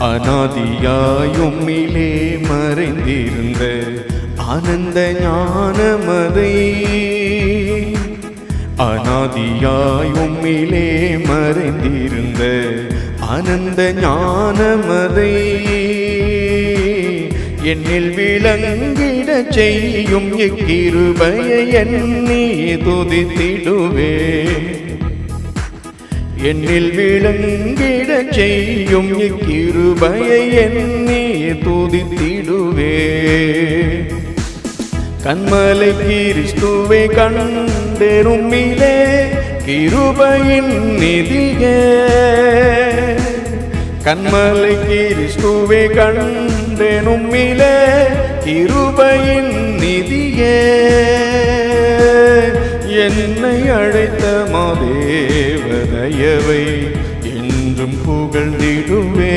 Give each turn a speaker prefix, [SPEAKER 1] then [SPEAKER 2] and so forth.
[SPEAKER 1] அனாதியாயும்மிலே மறைந்திருந்த ஆனந்த ஞானமதை. அனாதியாயும்மிலே மறைந்திருந்த ஆனந்த ஞானமதை. என்னில் விளங்கிட செய்யும் இக்கிருபையை எண்ணி துதித்திடுவே. என்னில் விளங்கிட செய்யும் இக்கிருபையை எண்ணி துதித்திடுவே. கண்மலை கிறிஸ்துவை கண்டெருமிலே கிருபையின் நிதியே. கண்மலை கிறிஸ்துவை கண்டெனும்மிலே கிருபையின் நிதியே. என்னை அழைத்த மாதேவதையவை என்றும் புகழ்ந்திடுவே